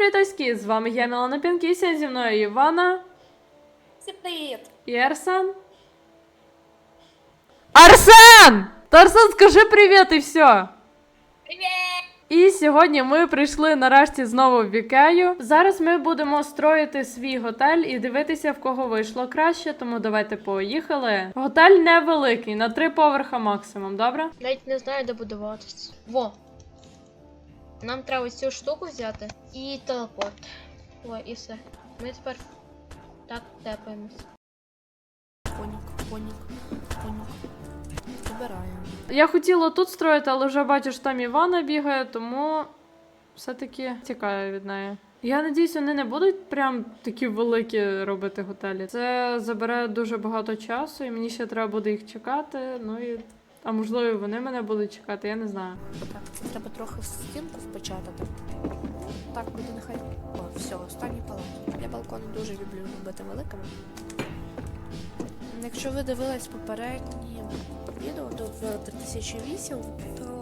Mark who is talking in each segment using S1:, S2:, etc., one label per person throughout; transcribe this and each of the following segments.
S1: привітаськи! З вами я Мілана Пінкісія, зі мною Івана
S2: Всім привіт!
S1: і Арсен. Арсен! Та Арсен, скажи привіт і все.
S2: Привіт!
S1: І сьогодні ми прийшли нарешті знову в Ікею. Зараз ми будемо строїти свій готель і дивитися, в кого вийшло краще, тому давайте поїхали. Готель невеликий, на три поверха максимум, добре?
S2: Навіть не знаю, де будуватись. Во! Нам треба цю штуку взяти і телепорт. О, і все. Ми тепер так тепаємось.
S3: Конік, конік, конік. Вибираємо.
S1: Я хотіла тут строїти, але вже бачу, що там Івана бігає, тому все-таки тікаю від неї. Я надіюсь, вони не будуть прям такі великі робити готелі. Це забере дуже багато часу, і мені ще треба буде їх чекати. Ну і а можливо, вони мене будуть чекати, я не знаю.
S3: Так, це треба трохи в стінку впечатати. Так, буде нехай. О, все, останній палат. Я балкони дуже люблю робити великими. Якщо ви дивились попередні відео до 3008, то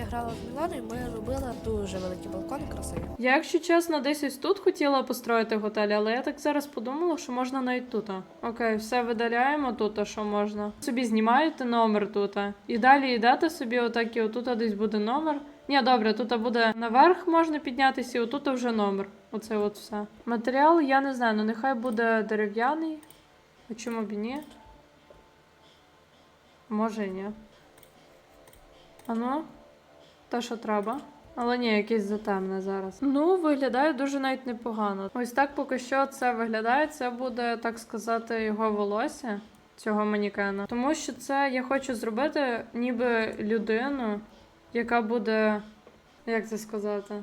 S3: я грала в Мілану, ми робили дуже великі балкони красиві.
S1: Я, якщо чесно, десь ось тут хотіла построїти готель, але я так зараз подумала, що можна навіть тут. Окей, все видаляємо тут, а що можна. Собі знімаєте номер тут. І далі йдете собі, отак і отут десь буде номер. Ні, добре, тут буде наверх можна піднятися, і отут вже номер. Оце от все. Матеріал, я не знаю, ну нехай буде дерев'яний. А чому б і ні? Може і ні. А ну, те, що треба. Але ні, якесь затемне зараз. Ну, виглядає дуже навіть непогано. Ось так поки що це виглядає. Це буде, так сказати, його волосся цього манікена. Тому що це я хочу зробити ніби людину, яка буде. Як це сказати?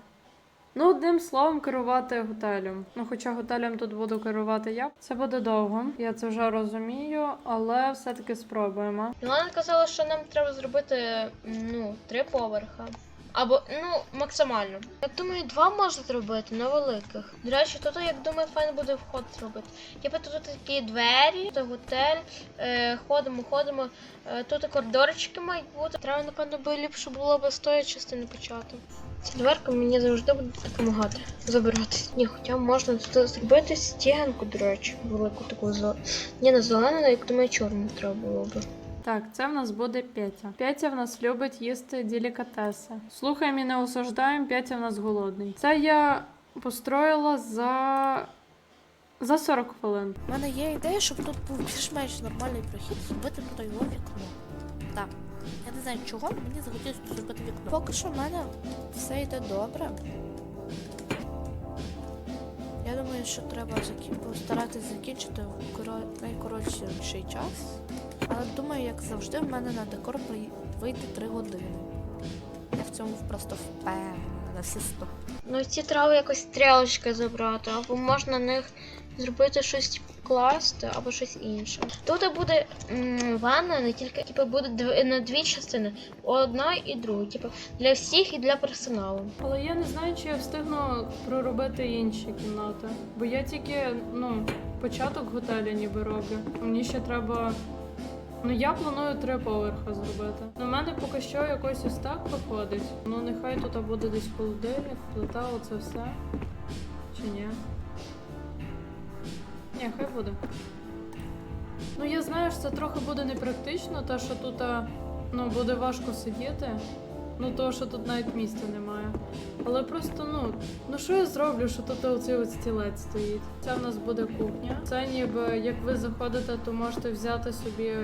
S1: Ну, одним словом, керувати готелем. Ну, хоча готелем тут буду керувати я. Це буде довго, я це вже розумію, але все-таки спробуємо.
S2: Мілана казала, що нам треба зробити ну, три поверха. Або, ну, максимально. Я думаю, два можна зробити на великих. До речі, тут, як думаю, файно буде вход зробити. Типу тут такі двері, тут готель, е, ходимо, ходимо. Е, тут коридорчики мають бути. Треба, напевно, би ліпше було б з тої частини почати. Ця дверка мені завжди буде допомагати забирати. Ні, хоча можна тут зробити стінку, до речі, велику таку зелену. Ні, не зелену, як думаю, чорну треба було б.
S1: Так, це в нас буде Петя. Петя в нас любить їсти делікатеси. Слухаємо і не осуждаємо, Петя в нас голодний. Це я построїла за. за 40 хвилин.
S3: У мене є ідея, щоб тут був більш-менш нормальний прохід, зробити тут його вікно. Так. Я не знаю чого, мені захотілося тут зробити вікно. Поки що в мене все йде добре. Я думаю, що треба закі... постаратись закінчити в найкоротший час. Але думаю, як завжди, в мене на декор вийде 3 години. Я в цьому просто впевнена на всі 100.
S2: Ну ці трави якось стрілочки забрати, або можна на них зробити щось класти, або щось інше. Тут буде ванна не тільки типу, буде на дві частини: одна і друга, типу, для всіх і для персоналу.
S1: Але я не знаю, чи я встигну проробити інші кімнати. Бо я тільки, ну, початок готелю ніби роблю. Мені ще треба. Ну, я планую три поверха зробити. На мене поки що якось ось так виходить. Ну, нехай тут буде десь холодильник, плита, оце все. Чи ні? Ні, хай буде. Ну, я знаю, що це трохи буде непрактично, те, що тут ну, буде важко сидіти. Ну, того, що тут навіть місця немає. Але просто, ну, ну що я зроблю, що тут оцей от стілець стоїть? Це в нас буде кухня. Це ніби як ви заходите, то можете взяти собі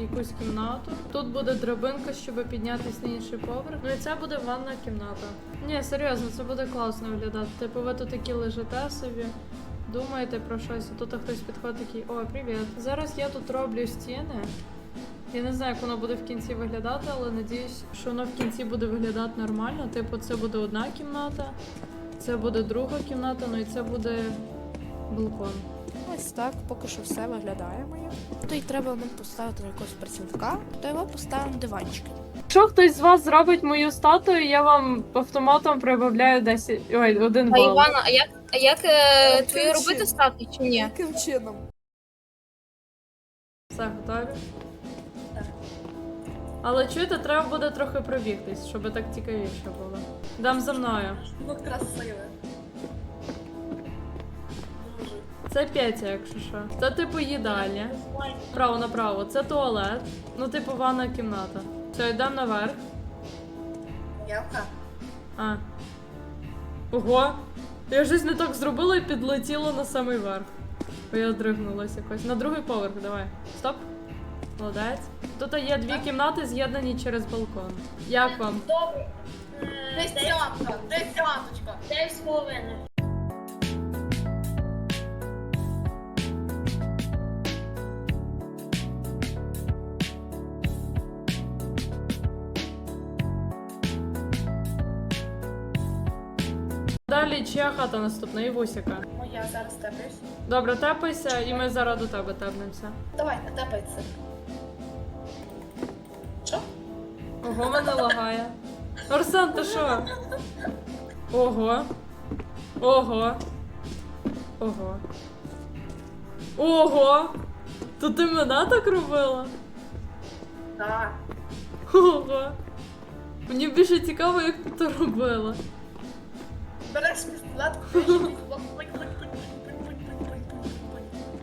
S1: якусь кімнату. Тут буде драбинка, щоб піднятися на інший поверх. Ну і це буде ванна кімната. Ні, серйозно, це буде класно виглядати. Типу, ви тут такі лежите собі. Думаєте про щось, а тут хтось підходить такий, о, привіт. Зараз я тут роблю стіни. Я не знаю, як воно буде в кінці виглядати, але надіюсь, що воно в кінці буде виглядати нормально. Типу, це буде одна кімната, це буде друга кімната, ну і це буде балкон.
S3: Ось так, поки що все виглядає моє. То й треба нам поставити на якогось працівника, то його поставимо диванчики.
S1: Якщо хтось з вас зробить мою статую, я вам автоматом прибавляю 10, ой, один
S2: А. Івана, а як, а як
S3: Е, твою
S2: твою
S3: робити
S2: стати чи ні?
S3: Яким чином?
S1: Все, готові? Але чуєте, треба буде трохи пробігтись, щоб так цікавіше було. Дам за мною.
S3: Ну красиве.
S1: Це Петя, якщо що. Це типу їдальня. Право направо, це туалет. Ну, типу, ванна кімната. Все, йдемо наверх.
S4: Явка.
S1: А. Ого! Я щось не так зробила і підлетіла на самий верх. Бо я здригнулася якось. На другий поверх, давай. Стоп. Молодець. Тут є дві кімнати, з'єднані через балкон. Як вам?
S5: Добре.
S4: Десятка, десяточка.
S5: Дев'ять з половиною.
S1: Далі чия хата наступна? Івусіка.
S4: Моя зараз тепись.
S1: Добре, тепайся, і ми зараз до тебе тепнемося.
S4: Давай, тепається. Що?
S1: Ого, мене лагає. Арсен, ти що? Ого. Ого. Ого. Ого. То ти мене так робила?
S4: Так.
S1: Ого. Мені більше цікаво, як ти це робила.
S4: Береш пістолет,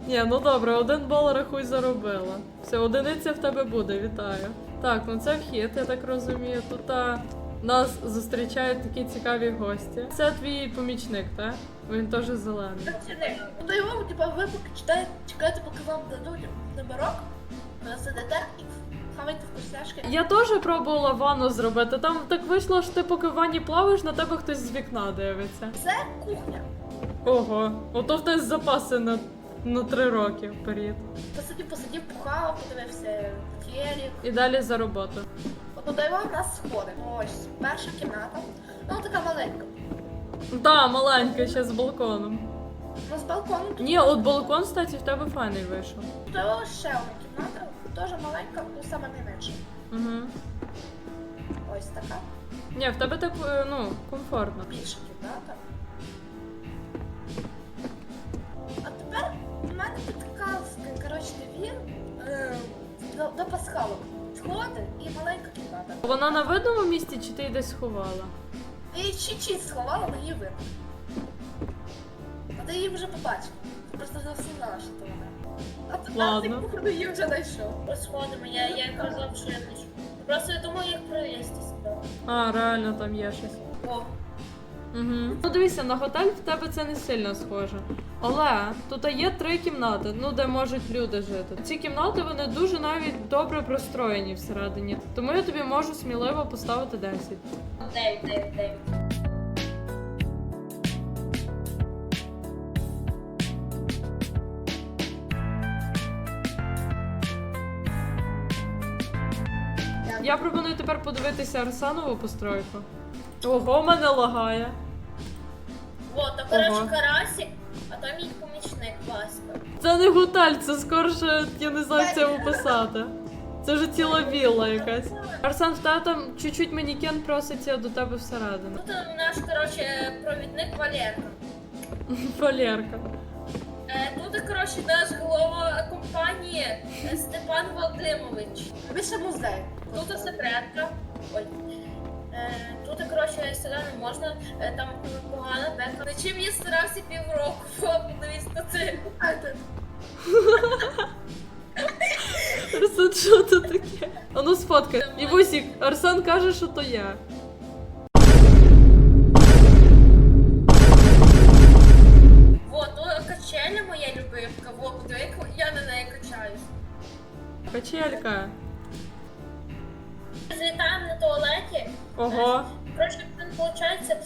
S1: Ні, ну добре, один бал рахуй заробила. Все, одиниця в тебе буде, вітаю. Так, ну це вхід, я так розумію. Тут а, нас зустрічають такі цікаві гості. Це твій помічник, так? Він теж зелений.
S4: Ну, то його, типа, ви поки читаєте, чекаєте, поки вам дадуть номерок, сидите і хавайте вкусняшки.
S1: Я теж пробувала ванну зробити. Там так вийшло, що ти поки в ванні плаваєш, на тебе хтось з вікна дивиться.
S4: Це кухня.
S1: Ого, ото хтось запаси на, на три роки вперед.
S4: Посидів, посидів, пухав, подивився телек.
S1: І далі за роботу.
S4: От туди у нас сходи. Ось, перша кімната. Ну, така маленька.
S1: Та, маленька, ще з балконом.
S4: Ну, з балкону тут
S1: Ні, от балкон, кстати, в тебе файний вийшов.
S4: Тут ще одна кімната, теж маленька, ну саме найменша.
S1: Угу.
S4: Ось така.
S1: Ні, в тебе так, е, ну, комфортно.
S4: Більша кімната. А тепер у мене підказка, коротше, дві е, до, до пасхалок. Сходи і маленька кімната.
S1: Вона на видному місці чи ти її десь сховала?
S4: І чуть-чуть сховала, але її видно. Ти її вже побачив. Ти просто не знала, що то вона. А ти
S1: Ладно.
S4: а ти походу її вже знайшов.
S5: Розходимо, я, я казав, що я не чую. Просто я думаю, як провести себе.
S1: А, реально там є щось.
S4: О,
S1: Угу. Ну дивися, на готель в тебе це не сильно схоже. Але тут є три кімнати, ну де можуть люди жити. Ці кімнати вони дуже навіть добре простроєні всередині. Тому я тобі можу сміливо поставити 10.
S5: Дев'ять, дев'ять, дев'ять.
S1: Я пропоную тепер подивитися Арсанову постройку. Ого, мене лагає.
S5: Вот, то коротше карасик, а то мій помічник Васька.
S1: Це не готель, це скорше, я не знаю, як це описати. Це вже ціла вілла якась. Арсен, в там чуть-чуть манікен проситься до тебе всередину.
S5: Тут наш, коротше, провідник Валерка.
S1: Валерка.
S5: Е, Тут, коротше, наш голова компанії е, Степан Володимирович.
S4: більше музей.
S5: Тут секретка. Ой. Е, Тут, коротше, сюди не можна, там погана бека. Чим я старався півроку, на це.
S1: Арсен, що це таке? А ну сфоткай. Івусік, Арсен каже, що то я. Качелька.
S5: Злітаємо на туалеті.
S1: Ого.
S5: Коротше, як не виходить,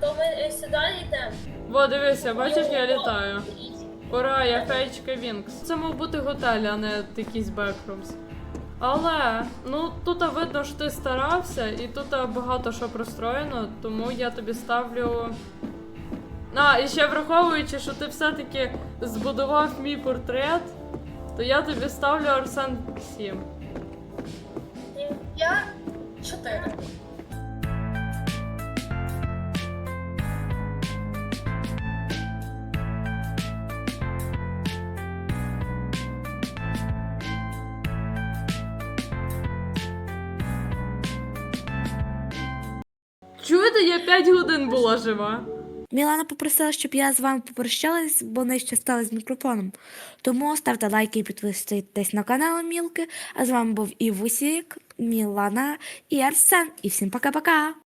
S5: то ми е, сюди йдемо.
S1: Во, дивися, бачиш, я літаю. Ура, я Феєчка Вінкс. Це мав бути готель, а не якийсь бекрумс. Але ну тут видно, що ти старався, і тут багато що простроєно, тому я тобі ставлю. А, і ще враховуючи, що ти все-таки збудував мій портрет, то я тобі ставлю Арсен 7.
S4: Я чотири.
S1: Чуєте, я 5 годин була жива.
S6: Мілана попросила, щоб я з вами попрощалась, бо не ще стала з мікрофоном. Тому ставте лайки і підписуйтесь на канал Мілки. А з вами був і Вусік, Мілана і Арсен. І всім пока-пока!